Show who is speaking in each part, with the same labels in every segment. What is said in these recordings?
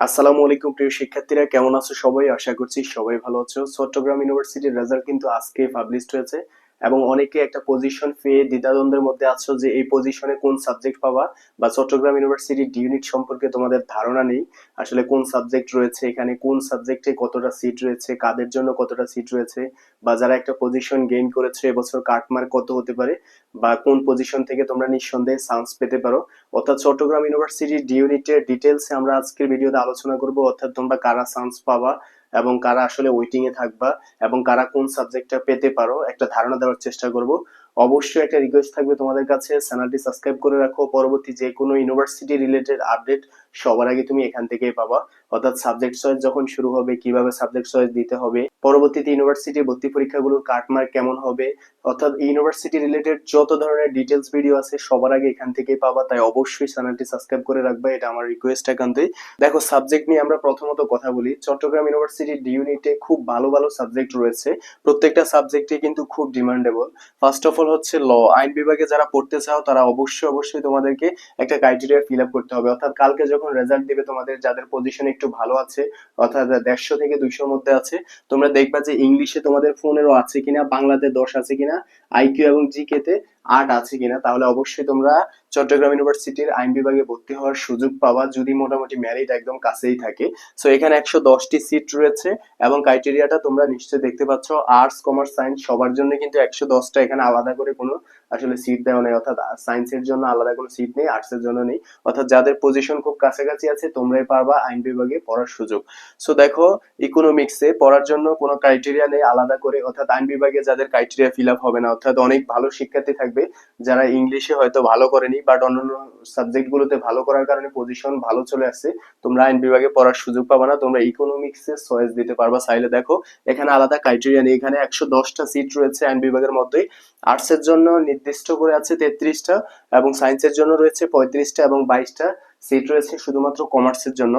Speaker 1: আসসালামু আলাইকুম, প্রিয় শিক্ষার্থীরা। কেমন আছো সবাই? আশা করছি সবাই ভালো আছো। চট্টগ্রাম ইউনিভার্সিটির রেজাল্ট কিন্তু আজকে পাবলিশ হয়েছে। এবং অনেকে একটা পজিশন পেয়ে দ্বিধাদ্বন্দ্বের মধ্যে আছো যে এই পজিশনে কোন সাবজেক্ট পাবা? বা চট্টগ্রাম ইউনিভার্সিটির ইউনিট সম্পর্কে তোমাদের ধারণা নেই। আসলে কোন সাবজেক্ট রয়েছে? এখানে কোন সাবজেক্টে কতটা সিট রয়েছে? কাদের জন্য কতটা সিট রয়েছে? বা যারা একটা পজিশন গেইন করেছে, এবছর কাটমার্ক কত হতে পারে? বা কোন পজিশন থেকে তোমরা নিঃসন্দেহে চান্স পেতে পারো? অর্থাৎ চট্টগ্রাম ইউনিভার্সিটির ডি ইউনিটের ডিটেলসে আমরা আজকের ভিডিওতে আলোচনা করব। অর্থাৎ তোমরা কারা চান্স পাবা? এবং কারা আসলে ওয়েটিং এ থাকবা এবং কারা কোন সাবজেক্টটা পেতে পারো, একটা ধারণা দেওয়ার চেষ্টা করব। অবশ্যই একটা রিকোয়েস্ট থাকবে তোমাদের কাছে, চ্যানেলটি সাবস্ক্রাইব করে রাখো। পরবর্তী যে কোনো ইউনিভার্সিটি রিলেটেড আপডেট সবার আগে তুমি এখান থেকেই পাবা। অর্থাৎ সাবজেক্ট চয়েস যখন শুরু হবে, কীভাবে সাবজেক্ট চয়েস দিতে হবে, পরবর্তীতে ইউনিভার্সিটি ভর্তি পরীক্ষাগুলোর কাটমার্ক কেমন হবে, অর্থাৎ ইউনিভার্সিটি রিলেটেড যত ধরনের ডিটেলস ভিডিও আছে সবার আগে এখান থেকেই পাবা, তাই অবশ্যই চ্যানেলটি সাবস্ক্রাইব করে রাখবে, এটা আমার রিকোয়েস্ট একান্তই। দেখো সাবজেক্ট নিয়ে আমরা প্রথমত কথা বলি, চট্টগ্রাম ইউনিভার্সিটির ডি ইউনিটে খুব ভালো ভালো সাবজেক্ট রয়েছে, প্রত্যেকটা সাবজেক্টে কিন্তু খুব ডিমান্ডেবল ফার্স্ট অফ অল হচ্ছে ল আইন বিভাগে যারা পড়তে চাও, তারা অবশ্যই অবশ্যই তোমাদেরকে একটা ক্রাইটেরিয়া ফিল আপ করতে হবে। অর্থাৎ কালকে যখন রেজাল্ট দিবে তোমাদের, যাদের পজিশন একটু ভালো আছে, অর্থাৎ দেড়শো থেকে দুইশোর মধ্যে আছে। তোমরা দেখবা যে ইংলিশে তোমাদের পনেরো আছে কিনা, বাংলাতে দশ আছে কিনা, আইকিউ এবং জিকে তে আট আছে কিনা, তাহলে অবশ্যই তোমরা চট্টগ্রাম ইউনিভার্সিটির আইন বিভাগে ভর্তি হওয়ার সুযোগ পাওয়া যদি মোটামুটি ম্যারিট একদম কাছেই থাকে। সো এখানে একশো দশটি সিট রয়েছে এবং ক্রাইটেরিয়াটা তোমরা নিশ্চয়ই দেখতে পাচ্ছ। আর্টস কমার্স সায়েন্স সবার জন্য কিন্তু একশো দশটা এখানে আলাদা করে কোনো আসলে সিট দেওয়া নেই, অর্থাৎ সায়েন্সের জন্য আলাদা কোনো সিট নেই আর্টস এর জন্য নেই। অর্থাৎ যাদের পজিশন খুব কাছাকাছি আছে, তোমরাই পারবা আইন বিভাগে পড়ার সুযোগ। সো দেখো ইকোনমিক্সে পড়ার জন্য কোনো ক্রাইটেরিয়া নেই আলাদা করে। অর্থাৎ আইন বিভাগে যাদের ক্রাইটেরিয়া ফিল আপ হবে না, অর্থাৎ অনেক ভালো শিক্ষার্থী থাকবে, যারা ইংলিশে হয়তো ভালো করেনি বাট অন্যান্য সাবজেক্ট গুলোতে ভালো করার কারণে পজিশন ভালো চলে আসছে, তোমরা আইন বিভাগে পড়ার সুযোগ পাবে না, তোমরা ইকোনমিক্সে চয়েস দিতে পারবা। চাইলে দেখো, এখানে আলাদা ক্রাইটেরিয়া নেই, এখানে একশো দশটা সিট রয়েছে আইন বিভাগের মধ্যেই আর্টস এর জন্য নির্দিষ্ট করে আছে তেত্রিশটা এবং সায়েন্সের জন্য রয়েছে পঁয়ত্রিশটা এবং বাইশটা। সিট রয়েছে শুধুমাত্র কমার্সের জন্য।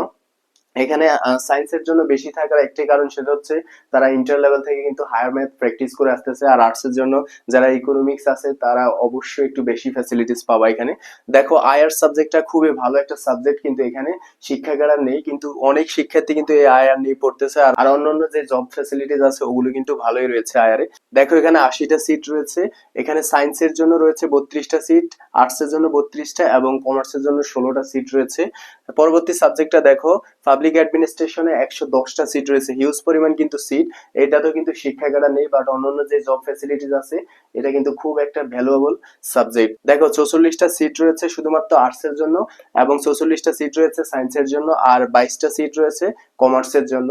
Speaker 1: এখানে সায়েন্সের জন্য বেশি থাকার একটি কারণ সেটা হচ্ছে তারা ইন্টার লেভেল থেকে কিন্তু হায়ার ম্যাথ প্র্যাকটিস করে আসতেছে। আর আর্টস এর জন্য যারা ইকোনমিক্স আছে, তারা অবশ্যই একটু বেশি ফ্যাসিলিটিস পাবা এখানে। দেখো আয়ার সাবজেক্টটা খুবই ভালো একটা সাবজেক্ট কিন্তু এখানে শিক্ষাগার নেই, কিন্তু অনেক শিক্ষার্থী কিন্তু এই আয়ার নিয়ে পড়তেছে। আর অন্যান্য যে জব ফ্যাসিলিটিস আছে, ওগুলো কিন্তু ভালোই রয়েছে আয়ারে দেখো, এখানে আশিটা সিট রয়েছে। এখানে সায়েন্সের জন্য রয়েছে বত্রিশটা সিট আর্টস এর জন্য বত্রিশটা এবং কমার্সের জন্য ষোলোটা সিট রয়েছে। পরবর্তী সাবজেক্টটা দেখো পাবলিক অ্যাডমিনিস্ট্রেশনে একশো দশটা সিট রয়েছে। হিউজ পরিমাণ কিন্তু সিট এটাতেও কিন্তু শিক্ষাগারা নেই বাট অন্যান্য যে জব ফ্যাসিলিটিস আছে, এটা কিন্তু খুব একটা ভ্যালুয়েবল সাবজেক্ট দেখো, চৌচল্লিশটা সিট রয়েছে শুধুমাত্র আর্টস এর জন্য, এবং চৌচল্লিশটা সিট রয়েছে সায়েন্সের জন্য, আর বাইশটা সিট রয়েছে কমার্সের জন্য।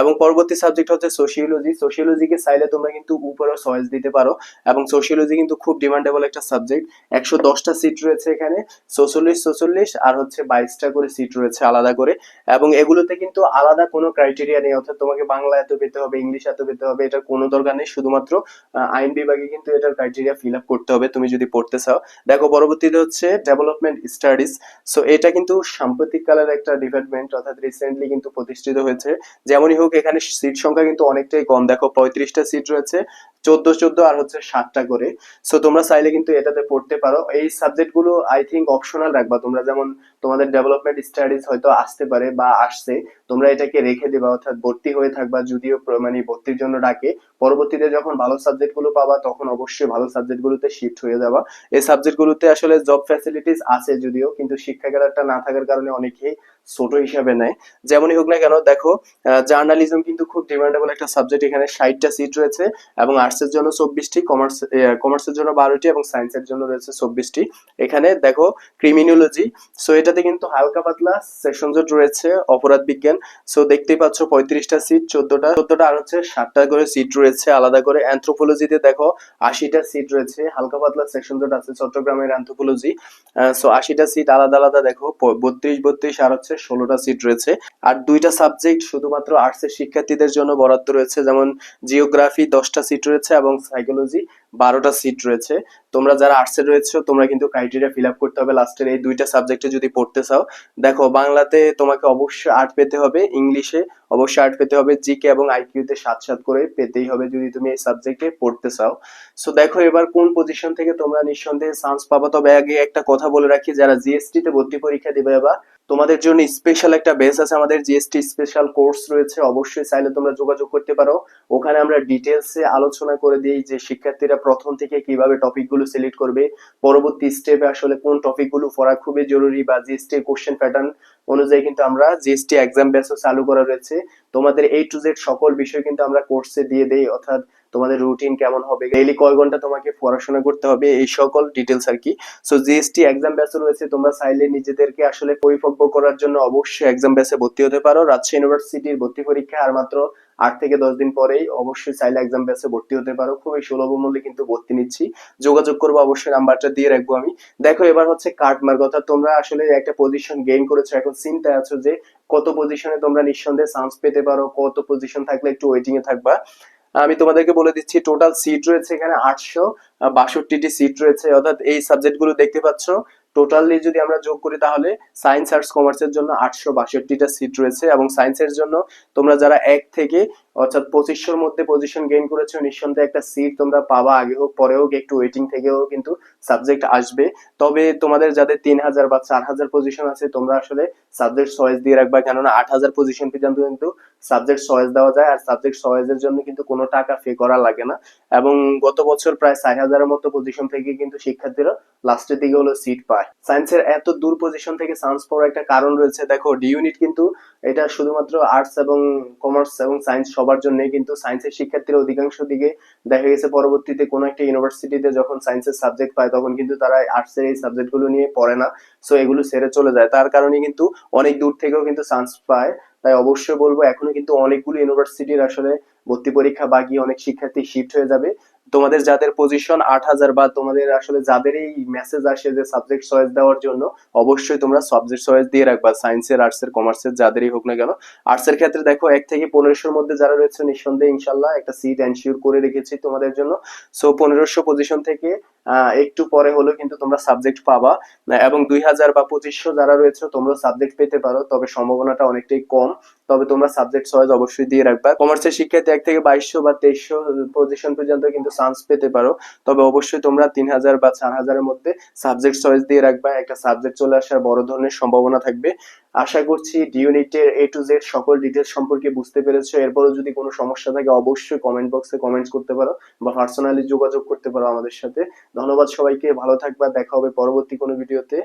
Speaker 1: এবং পরবর্তী সাবজেক্ট হচ্ছে সোশিওলজি সোশিওলজিকে চাইলে তোমরা কিন্তু উপরেও চয়েস দিতে পারো, এবং সোশিওলজি কিন্তু খুব ডিমান্ডেবল একটা সাবজেক্ট একশো দশটা সিট রয়েছে এখানে, চৌচল্লিশ চৌচল্লিশ, আর হচ্ছে বাইশটা করে সিট রয়েছে আলাদা করে। এবং এগুলোতে কিন্তু আলাদা কোনো ক্রাইটেরিয়া নেই। অর্থাৎ তোমাকে বাংলা এত পেতে হবে, ইংলিশ এত পেতে হবে, এটার কোনো দরকার নেই। শুধুমাত্র আইন বিভাগে কিন্তু এটার ক্রাইটেরিয়া ফিল আপ করতে হবে, তুমি যদি পড়তে চাও। দেখো, পরবর্তীতে হচ্ছে ডেভেলপমেন্ট স্টাডিজ সো এটা কিন্তু সাম্প্রতিক কালের একটা ডিপার্টমেন্ট অর্থাৎ রিসেন্টলি কিন্তু প্রতিষ্ঠিত হয়েছে। যেমনই হোক, এখানে সিট সংখ্যা কিন্তু অনেকটাই কম। দেখো, পঁয়ত্রিশটা সিট রয়েছে। চোদ্দ চোদ্দ আর হচ্ছে সাতটা করে। সো তোমরা চাইলে কিন্তু এটাতে পড়তে পারো। এই সাবজেক্টগুলো আই থিঙ্ক অপশনাল রাখবা। তোমরা যেমন তোমাদের ডেভেলপমেন্ট স্টাডিজ হয়তো আসতে পারে বা আসছে। তোমরা এটাকে রেখে দিবা, অর্থাৎ ভর্তি হয়ে থাকবা, যদিও মানে ভর্তির জন্য ডাকে। পরবর্তীতে যখন ভালো সাবজেক্টগুলো পাবা, তখন অবশ্যই ভালো সাবজেক্ট গুলোতে শিফট হয়ে যাবা। এই সাবজেক্ট গুলোতে আসলে জব ফ্যাসিলিটিস আছে যদিও, কিন্তু শিক্ষাগারটা না থাকার কারণে অনেকেই ছোট হিসাবে নেয়। যেমনই হোক না কেন, দেখো জার্নালিজম কিন্তু খুব ডিমান্ডেবল একটা সাবজেক্ট এখানে ষাটটা সিট রয়েছে এবং আর্টসের জন্য চব্বিশটি কমার্স কমার্সের জন্য বারোটি এবং সায়েন্সের জন্য রয়েছে চব্বিশটি। এখানে দেখো ক্রিমিনোলজি সো এটাতে কিন্তু হালকা পাতলা সেকশন জোট রয়েছে, অপরাধ বিজ্ঞান। সো দেখতেই পাচ্ছ পঁয়ত্রিশটা সিট চোদ্দটা চোদ্দটা আর হচ্ছে ষাটটা করে সিট রয়েছে, আলাদা করে অ্যান্থ্রোপোলজিতে দেখো, আশিটা সিট রয়েছে, হালকা পাতলা সেকশন জোট আছে চট্টগ্রামের অ্যান্থ্রোপোলজি সো আশিটা সিট আলাদা আলাদা দেখো বত্রিশ বত্রিশ আর হচ্ছে ষোলোটা সিট রয়েছে। আর দুইটা সাবজেক্ট শুধুমাত্র আর্টসের শিক্ষার্থীদের জন্য বরাদ্দ রয়েছে, যেমন জিওগ্রাফি দশটা সিট রয়েছে এবং সাইকোলজি বারোটা সিট রয়েছে। তোমরা যারা আর্টসে রয়েছে, তোমরা কিন্তু ক্রাইটেরিয়া ফিল আপ করতে হবে লাস্টের এই দুইটা সাবজেক্টে যদি পড়তে চাও। দেখো, বাংলাতে তোমাকে অবশ্যই আর্ট পেতে হবে, ইংলিশে অবশ্যই আর্ট পেতে হবে জিকে এবং আইকিউতে সাত সাত করে পেতেই হবে যদি তুমি এই সাবজেক্টে পড়তে চাও। সো দেখো, এবার কোন পজিশন থেকে তোমরা নিঃসন্দেহে চান্স পাবা? তবে আগে একটা কথা বলে রাখি, যারা জিএসটি তে ভর্তি পরীক্ষা দিবে বা তোমাদের জন্য স্পেশাল একটা বেস আছে, আমাদের জিএসটি স্পেশাল কোর্স রয়েছে, অবশ্যই চাইলে তোমরা যোগাযোগ করতে পারো। ওখানে আমরা ডিটেলসে আলোচনা করে দিই যে শিক্ষার্থীরা প্রথম থেকে কীভাবে টপিকগুলো সিলেক্ট করবে, পরবর্তী স্টেপে আসলে কোন টপিকগুলো পড়া খুবই জরুরি বা জিএসটি কোশ্চেন প্যাটার্ন অনুযায়ী কিন্তু আমরা জিএসটি এক্সাম ব্যাচও চালু করা রয়েছে। তোমাদের এই টু জেড সকল বিষয় কিন্তু আমরা কোর্সে দিয়ে দেই, অর্থাৎ তোমাদের রুটিন কেমন হবে? ডেইলি কয় ঘণ্টা তোমাকে পড়াশোনা করতে হবে? এই সকল ডিটেলস আর কি। সো জিএসটি এক্সাম ব্যাচ রয়েছে, তোমরা চাইলে নিজেদেরকে আসলে পরিপক্ব করার জন্য অবশ্যই এক্সাম ব্যাচে ভর্তি হতে পারো। রাজশাহী ইউনিভার্সিটির ভর্তি পরীক্ষা আর মাত্র আট থেকে দশ দিন পরেই অবশ্যই চাইলে এক্সাম ব্যাচে ভর্তি হতে পারো। খুবই সুলভ মূল্যে কিন্তু ভর্তি নিচ্ছি। যোগাযোগ করব, অবশ্যই নাম্বারটা দিয়ে রাখব আমি। দেখো, এবার হচ্ছে কার্ড মার্ক অর্থাৎ তোমরা আসলে একটা পজিশন গেইন করেছ। এখন চিন্তায় আছো যে কত পজিশনে তোমরা নিঃসন্দেহে চান্স পেতে পারো, কত পজিশন থাকলে একটু ওয়েটিং এ থাকবা। আমি তোমাদেরকে বলে দিচ্ছি টোটাল সিট রয়েছে এখানে আটশো বাষট্টিটি সিট রয়েছে। অর্থাৎ এই সাবজেক্টগুলো দেখতে পাচ্ছ টোটালি যদি আমরা যোগ করি তাহলে সায়েন্স আর্টস কমার্সের জন্য আটশো বাষট্টিটা সিট রয়েছে এবং সায়েন্সের জন্য তোমরা যারা এক থেকে অর্থাৎ পঁচিশশোর মধ্যে পজিশন গেইন করেছ নিঃসন্দেহে একটা সিট তোমরা পাবা আগে হোক, পরে হোক, একটু ওয়েটিং থেকেও কিন্তু সাবজেক্ট আসবে। তবে তোমাদের যাদের তিন হাজার বা চার হাজার পজিশন আছে, তোমরা আসলে সাবজেক্ট চয়েস দিয়ে রাখবা। কেননা আট হাজার পজিশন পর্যন্ত কিন্তু সাবজেক্ট চয়েস দেওয়া যায়, আর সাবজেক্ট চয়েসের জন্য কিন্তু কোনো টাকা পে করা লাগে না। এবং গত বছর প্রায় চার হাজারের মতো পজিশন থেকে কিন্তু শিক্ষার্থীরা লাস্টের দিকে হলো সিট পায়। সায়েন্সের এত দূর পজিশন থেকে চান্স পাওয়ার একটা কারণ রয়েছে। দেখো ডি ইউনিট কিন্তু এটা শুধুমাত্র আর্টস এবং কমার্স এবং সায়েন্স সবার জন্য কিন্তু সায়েন্সের শিক্ষার্থীরা অধিকাংশ দিকে দেখা গেছে পরবর্তীতে কোনো একটা ইউনিভার্সিটিতে যখন সায়েন্সের সাবজেক্ট পায়, তখন কিন্তু তারা আর্টসের এই সাবজেক্টগুলো নিয়ে পড়ে না। সো এগুলো সেরে চলে যায়। তার কারণে কিন্তু অনেক দূর থেকেও কিন্তু চান্স পায়। তাই অবশ্যই বলব, এখনও কিন্তু অনেকগুলো ইউনিভার্সিটির আসলে ভর্তি পরীক্ষা বাকি, অনেক শিক্ষার্থী শিফট হয়ে যাবে। তোমাদের যাদের পজিশন আট হাজার বা তোমাদের আসলে যাদের এই মেসেজ আসে যে সাবজেক্ট চয়েস দেওয়ার জন্য, অবশ্যই তোমরা সাবজেক্ট চয়েস দিয়ে রাখবা। সায়েন্সের আর্টসের কমার্সের যাদেরই হোক না কেন। আর্টসের ক্ষেত্রে দেখো, এক থেকে পনেরোশোর মধ্যে যারা রয়েছে, নিঃসন্দেহে ইনশাল্লাহ একটা সিট এনশিওর করে রেখেছি তোমাদের জন্য। সো পনেরোশো পজিশন থেকে একটু পরে হলেও কিন্তু তোমরা সাবজেক্ট পাবা। এবং দুই হাজার বা পঁচিশশো যারা রয়েছে তোমরা সাবজেক্ট পেতে পারো, তবে সম্ভাবনাটা অনেকটাই কম। তবে তোমরা সাবজেক্ট চয়েস অবশ্যই দিয়ে রাখবা। কমার্সের শিক্ষার্থী এক থেকে বাইশশো বা তেইশশো পজিশন পর্যন্ত কিন্তু চান্স পেতে পারো। তবে অবশ্যই তোমরা তিন হাজার বা চার হাজারের মধ্যে সাবজেক্ট চয়েস দিয়ে রাখবা। একটা সাবজেক্ট চলে আসার বড় ধরনের সম্ভাবনা থাকবে। আশা করছি ডিউনিটের এ টু জেড সকল ডিটেলস সম্পর্কে বুঝতে পেরেছ। এরপরও যদি কোনো সমস্যা থাকে, অবশ্যই কমেন্ট বক্সে কমেন্টস করতে পারো বা পার্সোনালি যোগাযোগ করতে পারো আমাদের সাথে। ধন্যবাদ সবাইকে, ভালো থাকবা, দেখা হবে পরবর্তী কোনো ভিডিওতে